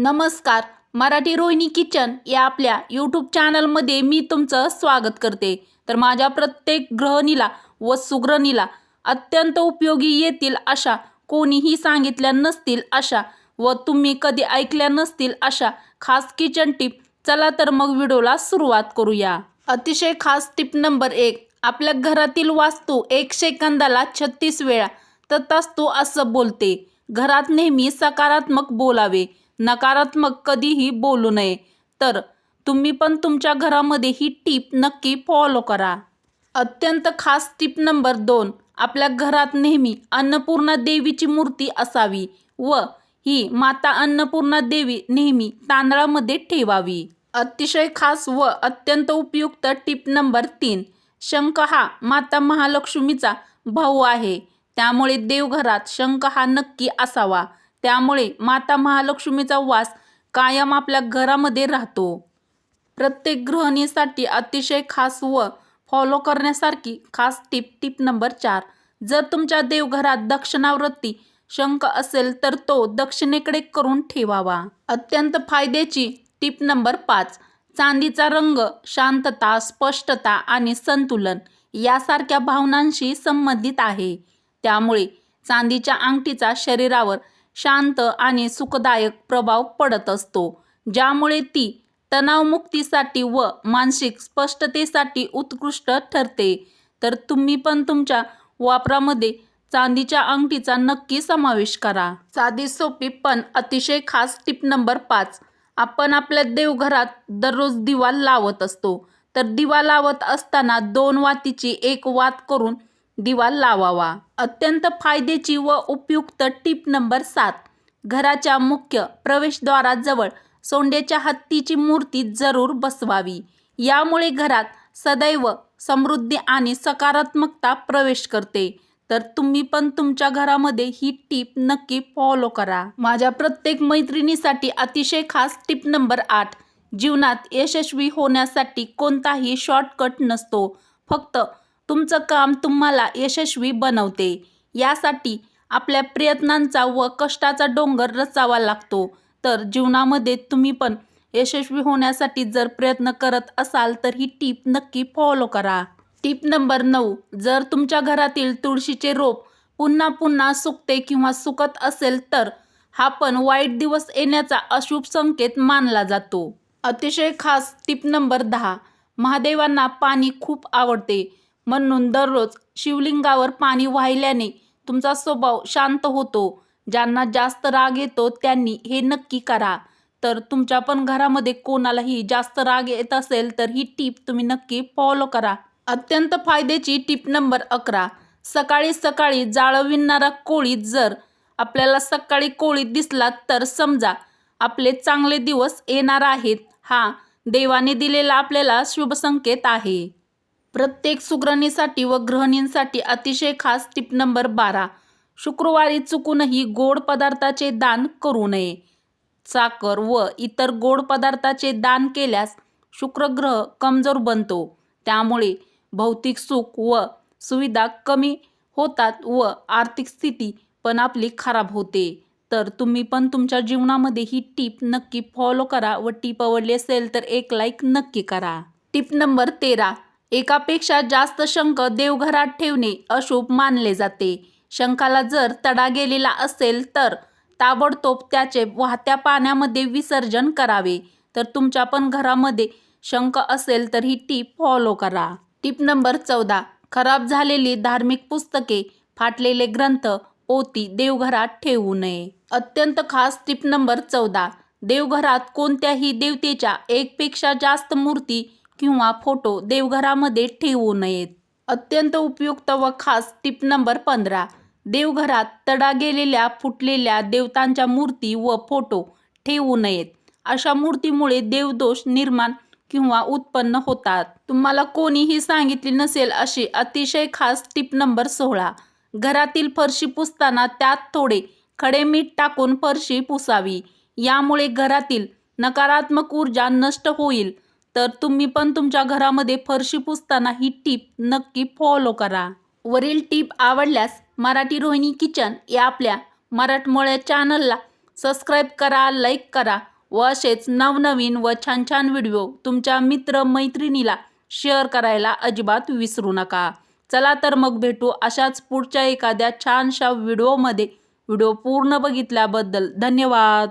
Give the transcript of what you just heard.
नमस्कार. मराठी रोहिणी किचन या आपल्या यूट्यूब चॅनलमध्ये मी तुमचं स्वागत करते. तर माझ्या प्रत्येक ग्रहणीला व सुग्रणीला अत्यंत उपयोगी येतील अशा कोणीही सांगितल्या नसतील अशा व तुम्ही कधी ऐकल्या नसतील अशा खास किचन टिप चला तर मग व्हिडिओला सुरुवात करूया. अतिशय खास टिप नंबर एक आपल्या घरातील वास्तू एक सेकंदाला छत्तीस वेळा तथास्तू असं बोलते. घरात नेहमी सकारात्मक बोलावे. नकारात्मक कधीही बोलू नये. तर तुम्ही पण तुमच्या घरामध्ये ही टीप नक्की फॉलो करा. अत्यंत खास टीप नंबर दोन आपल्या घरात नेहमी अन्नपूर्णा देवीची मूर्ती असावी व ही माता अन्नपूर्णा देवी नेहमी तांदळामध्ये ठेवावी. अतिशय खास व अत्यंत उपयुक्त टीप नंबर तीन शंख हा माता महालक्ष्मीचा भाऊ आहे. त्यामुळे देवघरात शंख हा नक्की असावा. त्यामुळे माता महालक्ष्मीचा वास कायम आपल्या घरामध्ये राहतो. प्रत्येक गृहिणीसाठी अतिशय खास व फॉलो करण्यासारखी खास टिप टिप नंबर चार. जर तुमच्या देवघरात दक्षिणावृत्ती शंख असेल तर तो दक्षिणेकडे करून ठेवावा. अत्यंत फायद्याची टिप नंबर पाच. चांदीचा रंग शांतता स्पष्टता आणि संतुलन यासारख्या भावनांशी संबंधित आहे. त्यामुळे चांदीच्या अंगठीचा शरीरावर शांत आणि सुखदायक प्रभाव पडत असतो ज्यामुळे ती तणावमुक्तीसाठी व मानसिक स्पष्टतेसाठी उत्कृष्ट ठरते. तर तुम्ही पण तुमच्या वापरामध्ये चांदीच्या अंगठीचा नक्की समावेश करा. साधी सोपी पण अतिशय खास टिप नंबर पाच. आपण आपल्या देवघरात दररोज दिवा लावत असतो. तर दिवा लावत असताना दोन वातीची एक वात करून दिवा लावावा. अत्यंत फायद्याची व उपयुक्त टीप नंबर सात. घराच्या मुख्य प्रवेशद्वाराजवळ सोंड्याच्या हत्तीची मूर्ती जरूर बसवावी. यामुळे घरात सदैव समृद्धी आणि सकारात्मकता प्रवेश करते. तर तुम्ही पण तुमच्या घरामध्ये ही टीप नक्की फॉलो करा. माझ्या प्रत्येक मैत्रिणीसाठी अतिशय खास टीप नंबर आठ. जीवनात यशस्वी होण्यासाठी कोणताही शॉर्टकट नसतो. फक्त तुमचं काम तुम्हाला यशस्वी बनवते. यासाठी आपल्या प्रयत्नांचा व कष्टाचा डोंगर रचावा लागतो. तर जीवनामध्ये तुम्ही पण यशस्वी होण्यासाठी जर प्रयत्न करत असाल तर ही टीप नक्की फॉलो करा. टीप नंबर नऊ जर तुमच्या घरातील तुळशीचे रोप पुन्हा पुन्हा सुकते किंवा सुकत असेल तर हा पण वाईट दिवस येण्याचा अशुभ संकेत मानला जातो. अतिशय खास टीप नंबर दहा महादेवांना पाणी खूप आवडते. म्हणून दररोज शिवलिंगावर पाणी वाहिल्याने तुमचा स्वभाव शांत होतो. ज्यांना जास्त राग येतो त्यांनी हे नक्की करा. तर तुमच्या पण घरामध्ये कोणालाही जास्त राग येत असेल तर ही टीप तुम्ही नक्की फॉलो करा. अत्यंत फायद्याची टीप नंबर अकरा. सकाळी सकाळी जाळविणारा कोळी जर आपल्याला सकाळी कोळी दिसला तर समजा आपले चांगले दिवस येणार आहेत. हा देवाने दिलेला आपल्याला शुभ संकेत आहे. प्रत्येक सुगरणीसाठी व गृहिणींसाठी अतिशय खास टिप नंबर बारा. शुक्रवारी चुकूनही गोड पदार्थाचे दान करू नये. साखर व इतर गोड पदार्थाचे दान केल्यास शुक्रग्रह कमजोर बनतो. त्यामुळे भौतिक सुख व सुविधा कमी होतात व आर्थिक स्थिती पण आपली खराब होते. तर तुम्ही पण तुमच्या जीवनामध्ये ही टीप नक्की फॉलो करा व टीप आवडली असेल तर एक लाईक नक्की करा. टिप नंबर तेरा. एकापेक्षा जास्त शंख देवघरात ठेवणे अशुभ मानले जाते. शंखाला जर तडा गेलेला असेल तर ताबडतोब त्याचे वाहत्या पाण्यामध्ये विसर्जन करावे. तर तुमच्या पण घरामध्ये शंख असेल तर ही टीप फॉलो करा. टीप नंबर चौदा. खराब झालेली धार्मिक पुस्तके फाटलेले ग्रंथ पोती देवघरात ठेवू नये. अत्यंत खास टीप नंबर चौदा. देवघरात कोणत्याही देवतेच्या एकपेक्षा जास्त मूर्ती किंवा फोटो देवघरामध्ये ठेवू नयेत. अत्यंत उपयुक्त व खास टिप नंबर पंधरा. देवघरात तडा गेलेल्या फुटलेल्या देवतांच्या मूर्ती व फोटो ठेवू नयेत. अशा मूर्तीमुळे देवदोष निर्माण किंवा उत्पन्न होतात. तुम्हाला कोणीही सांगितली नसेल अशी अतिशय खास टिप नंबर सोळा. घरातील फरशी पुसताना त्यात थोडे खडे मीठ टाकून फरशी पुसावी. यामुळे घरातील नकारात्मक ऊर्जा नष्ट होईल. तर तुम्ही पण तुमच्या घरामध्ये फरशी पुसताना ही टीप नक्की फॉलो करा. वरील टीप आवडल्यास मराठी रोहिणी किचन या आपल्या मराठमोळ्या चॅनलला सबस्क्राईब करा लाईक करा व असेच नवनवीन व छान छान व्हिडिओ तुमच्या मित्र मैत्रिणीला शेअर करायला अजिबात विसरू नका. चला तर मग भेटू अशाच पुढच्या एखाद्या छानशा व्हिडिओमध्ये व्हिडिओ पूर्ण बघितल्याबद्दल धन्यवाद.